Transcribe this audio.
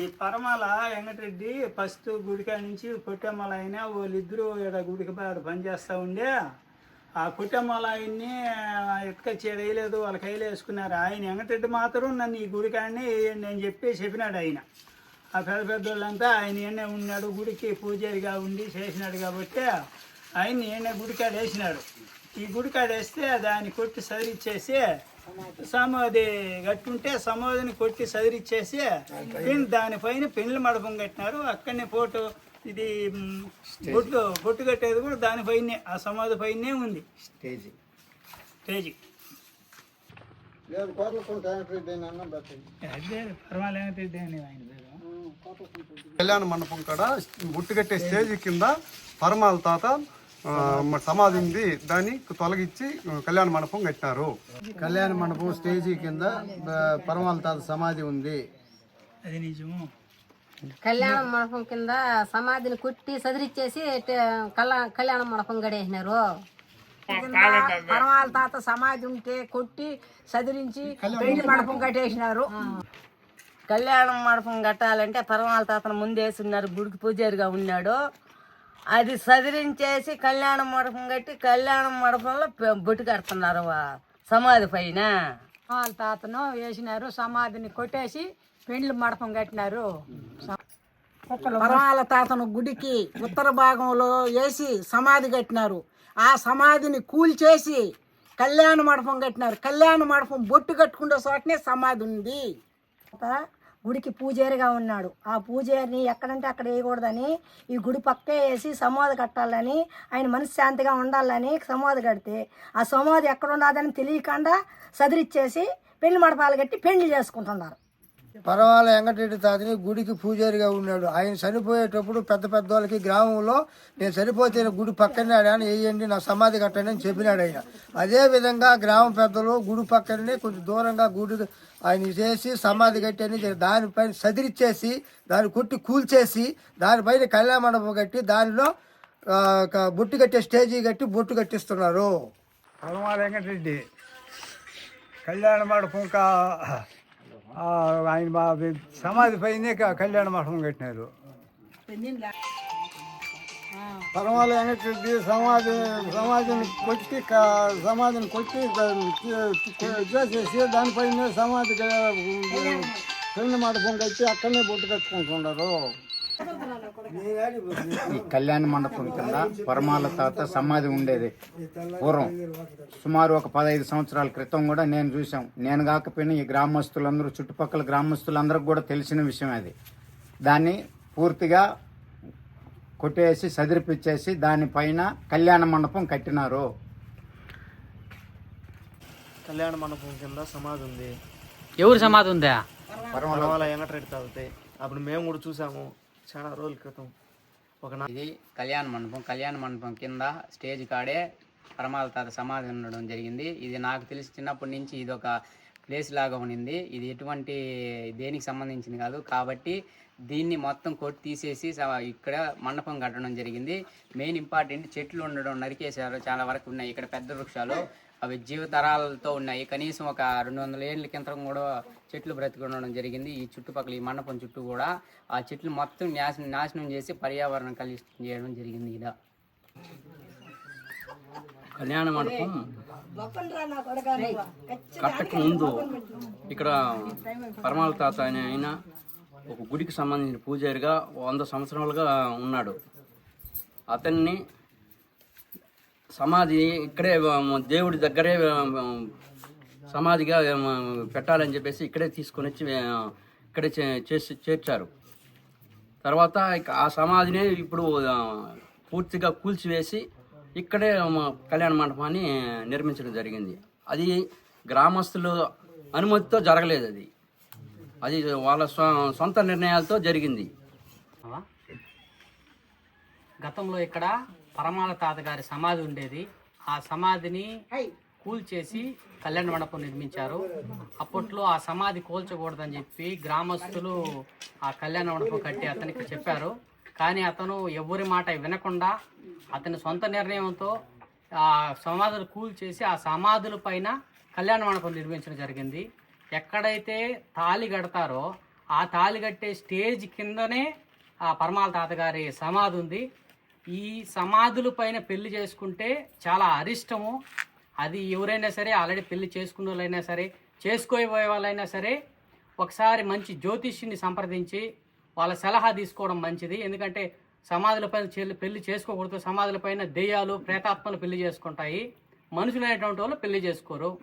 ఈ పరమాల వెంకటరెడ్డి ఫస్ట్ గుడికాడ నుంచి కొట్టెమ్మల ఆయన వాళ్ళిద్దరూ ఇక్కడ గుడికి బాగా పనిచేస్తూ ఉండే. ఆ కుటుంబాల ఆయన్ని ఎత్తుక వేయలేదు వాళ్ళ కైలు వేసుకున్నారు. ఆయన వెంకటరెడ్డి మాత్రం నన్ను ఈ గుడికాడని నేను అని చెప్పి చెప్పినాడు ఆయన. ఆ పెద్ద పెద్ద వాళ్ళంతా ఆయన ఎన్నే ఉన్నాడు గుడికి పూజారిగా ఉండి చేసినాడు కాబట్టి ఆయన్ని ఏనే గుడికాడ వేసినాడు. ఈ గుడికాడ వేస్తే దాన్ని కొట్టి సరిచ్చేసి సమాధి కట్టుంటే సమాధిని కొట్టి సదిరిచ్చేసి పిన్ దానిపైన పెండ్ల మండపం కట్టినారు. అక్కడనే ఫోటో ఇది బొట్టు బొట్టు కట్టేది కూడా దానిపైనే ఆ సమాధి పైనే ఉంది. స్టేజ్. స్టేజి. లేదు కళ్యాణ మండపం కాడ గుట్టుకట్టే స్టేజ్ కింద పరమాల తాత సమాధి ఉంది దాన్ని తొలగించి కళ్యాణ మండపం కట్టినారు కళ్యాణ మండపం స్టేజీ కింద పరమాల తాత సమాధి ఉంది. అది నిజము. కళ్యాణ మండపం కింద సమాధిని కొట్టి సదిరిచ్చేసి కళ్యాణ మండపం గడేసినారు పరమాల తాత సమాధి ఉంటే కొట్టి సదిరించి పెళ్ళి మండపం కట్టేసినారు. కళ్యాణ మండపం కట్టాలంటే పరమాల తాతను ముందేస్తున్నారు గుడికి పూజారిగా ఉన్నాడు. అది సదిరించేసి కళ్యాణ మండపం కట్టి కళ్యాణ మండపంలో బొట్టు కడుతున్నారు వా- సమాధి పైన. పరమాల తాతను వేసినారు సమాధిని కొట్టేసి పెండ్లి మండపం కట్టినారు. పరమాల తాతను గుడికి ఉత్తర భాగంలో వేసి సమాధి కట్టినారు. ఆ సమాధిని కూల్చేసి కళ్యాణ మండపం కట్టినారు. కళ్యాణ మండపం బొట్టు కట్టుకునే చోటనే సమాధి ఉంది. గుడికి పూజారిగా ఉన్నాడు. ఆ పూజారిని ఎక్కడంటే అక్కడ వేయకూడదని ఈ గుడి పక్కే వేసి సమాధి కట్టాలని ఆయన మనశ్శాంతిగా ఉండాలని సమాధి కడితే ఆ సమాధి ఎక్కడ ఉన్నదని తెలియకుండా సదిరిచ్చేసి పెళ్ళి మండపాలు కట్టి పెళ్ళి చేసుకుంటున్నారు. పరమాల వెంకటరెడ్డి తాతని గుడికి పూజారిగా ఉన్నాడు. ఆయన చనిపోయేటప్పుడు పెద్ద పెద్ద వాళ్ళకి గ్రామంలో నేను చనిపోతే గుడి పక్కనే అని వేయండి నా సమాధి కట్టండి అని చెప్పినాడు ఆయన. అదే విధంగా పెద్దలు గుడి పక్కనే కొంచెం దూరంగా గుడి ఆయన చేసి సమాధి కట్టని దానిపైన సదిరిచ్చేసి దాన్ని కొట్టి కూల్చేసి దానిపైన కళ్యాణ మండపం కట్టి దానిలో ఒక బొట్టు కట్టే స్టేజీ కట్టి బొట్టు కట్టిస్తున్నారు. పరమాల వెంకటరెడ్డి కళ్యాణ మండపం కా ఆయన మా సమాధి పైనే కళ్యాణ మండపం కట్టినారు. పరమాల వెంకటరెడ్డి సమాధి సమాధిని కొట్టి సమాధిని కొట్టి చేసేసి దానిపైన సమాధి పెళ్ళి మండపం కట్టి అక్కడనే బొట్టు కట్టుకుంటున్నారు. ఈ కళ్యాణ మండపం కింద పరమాల తాత సమాధి ఉండేది. పూర్వం సుమారు ఒక పదహైదు సంవత్సరాల క్రితం కూడా నేను చూసాం నేను కాకపోయినా ఈ గ్రామస్తులందరూ చుట్టుపక్కల గ్రామస్తులందరికీ కూడా తెలిసిన విషయం అది. దాన్ని పూర్తిగా కొట్టేసి సదిరిపిచ్చేసి దానిపైన కళ్యాణ మండపం కట్టినారు. కళ్యాణ మండపం కింద సమాధి ఉంది. ఎవరు సమాధి ఉందా? పరమాల వెంకటరెడ్డి తాగితే అప్పుడు మేము కూడా చూసాము. చాలా రోజుల క్రితం. ఒక ఇది కళ్యాణ మండపం. కళ్యాణ మండపం కింద స్టేజ్ కాడే పరమాల తాత సమాధి ఉండడం జరిగింది. ఇది నాకు తెలిసి చిన్నప్పటి నుంచి ఇది ఒక ప్లేస్ లాగా ఉండింది. ఇది ఎటువంటి దేనికి సంబంధించింది కాదు. కాబట్టి దీన్ని మొత్తం కొట్టి తీసేసి ఇక్కడ మండపం కట్టడం జరిగింది. మెయిన్ ఇంపార్టెంట్ చెట్లు ఉండడం నరికేశారు. చాలా వరకు ఉన్నాయి. ఇక్కడ పెద్ద వృక్షాలు. అవి జీవతరాలతో ఉన్నాయి. కనీసం ఒక రెండు వందల ఏళ్ళ కింద కూడా చెట్లు బ్రతికి ఉండడం జరిగింది. ఈ చుట్టుపక్కల ఈ మండపం చుట్టూ కూడా ఆ చెట్లు మొత్తం నాశనం నాశనం చేసి పర్యావరణం కలుషితం చేయడం జరిగింది ఇలా కళ్యాణ మండపం కట్టక ముందు ఇక్కడ పరమాల తాత అనే ఆయన ఒక గుడికి సంబంధించిన పూజారిగా వంద సంవత్సరాలుగా ఉన్నాడు. అతన్ని సమాధి ఇక్కడే దేవుడి దగ్గరే సమాధిగా పెట్టాలని చెప్పేసి ఇక్కడే తీసుకొని వచ్చి ఇక్కడే చే- చేసి చేర్చారు. తర్వాత ఆ సమాధిని ఇప్పుడు పూర్తిగా కూల్చివేసి ఇక్కడే కళ్యాణ మండపాన్ని నిర్మించడం జరిగింది. అది గ్రామస్తుల అనుమతితో జరగలేదు అది. అది వాళ్ళ సొంత నిర్ణయాలతో జరిగింది. గతంలో ఇక్కడ పరమాల తాత గారి సమాధి ఉండేది. ఆ సమాధిని కూల్చేసి కళ్యాణ మండపం నిర్మించారు. అప్పట్లో ఆ సమాధి కూల్చకూడదని చెప్పి గ్రామస్తులు ఆ కళ్యాణ మండపం కట్టి అతనికి చెప్పారు. కానీ అతను ఎవరి మాట వినకుండా అతని సొంత నిర్ణయంతో ఆ సమాధులు కూల్చేసి ఆ సమాధుల పైన కళ్యాణ మండపం నిర్మించడం జరిగింది. ఎక్కడైతే తాళి కడతారో ఆ తాళి కట్టే స్టేజ్ కిందనే ఆ పరమాల తాతగారి సమాధి ఉంది. ఈ సమాధుల పైన పెళ్ళి చేసుకుంటే చాలా అరిష్టము. అది ఎవరైనా సరే ఆల్రెడీ పెళ్ళి చేసుకున్న వాళ్ళైనా సరే చేసుకోబోయే వాళ్ళైనా సరే ఒకసారి మంచి జ్యోతిష్యుని సంప్రదించి వాళ్ళ సలహా తీసుకోవడం మంచిది. ఎందుకంటే సమాధులపైన చెల్లి పెళ్ళి చేసుకోకూడదు. సమాధులపైన దెయ్యాలు ప్రేతాత్మలు పెళ్ళి చేసుకుంటాయి. మనుషులైనటువంటి వాళ్ళు పెళ్ళి చేసుకోరు.